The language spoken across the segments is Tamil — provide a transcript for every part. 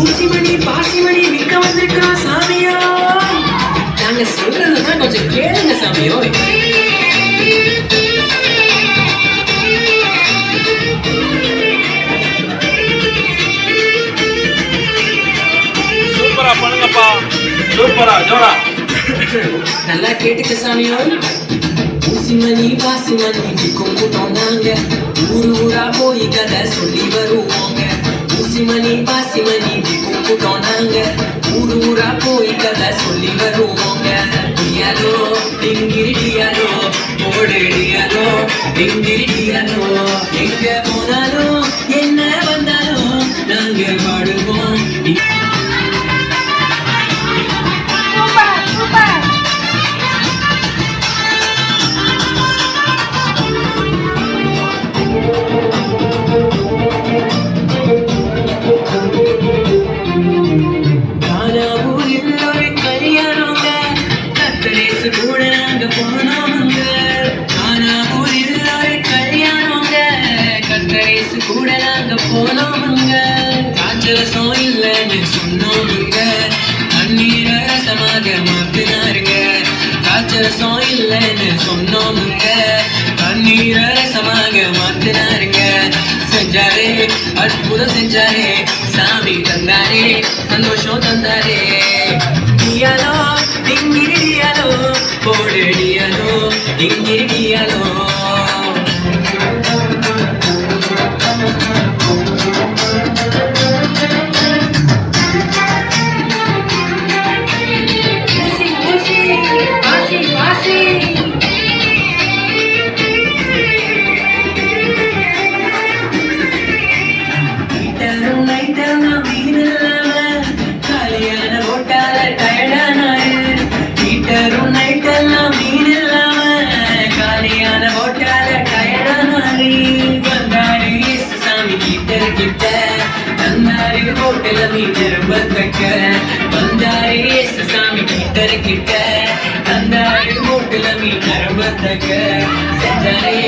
ஊசிமணி பாசிமணி விற்க வந்திருக்கிறோம் சாமியோ? நாங்க சொல்றதுதான் கொஞ்சம் கேளுங்க சாமியோ. சூப்பரா பண்ணுங்கப்பா. சூப்பரா ஜோரா. நல்லா கேட்டுக்க சாமியோ. ஊசிமணி பாசிமணி விற்கும் கூட்டம் நாங்க ஊரு ஊரா போய் கதை சொல்லி வருவோங்க ஓடு டியாலோ கூட நாங்க போனோமுங்க காய்ச்சலசம் இல்லைன்னு சொன்னோமுங்க தண்ணீர ரசமாக மாத்தினாருங்க. காய்ச்சலசம் இல்லைன்னு சொன்னோமுங்க தண்ணீர ரசமாக மாத்தினாருங்க. செஞ்சாரே அற்புதம் செஞ்சாரே. சாமி தந்தாரே சந்தோஷம் தந்தாரே. டியாலோ டிங்கிரி டியாலோ போடு டியாலோ டிங்கிரி நைட்டரும் வீணில்லாம கல்யாண ஓட்டால டயர்டானாரு சாமி கிட்ட கிட்ட தந்தாரு ஹோட்டல மீட்டர் பத்தக்க வந்தாரு செஞ்சாரே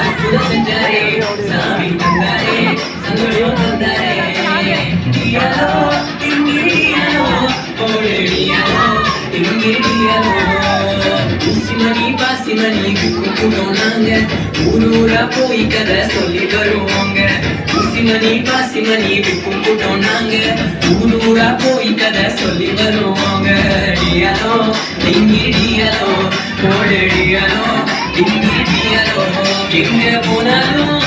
அற்புதம் செஞ்சாரே சாமி தந்தாரே சந்தோஷம் தந்தாரே. ஊசிமணி பாசிமணி விற்கும் நாங்க ஊர் ஊரா போய் கதை சொல்லி வருவோங்க. ஊசிமணி பாசிமணி விற்கும் கூட்டம் நாங்க ஊர் ஊரா போய் கதை சொல்லி வருவோங்க. டியாலோ எங்க போனாலும்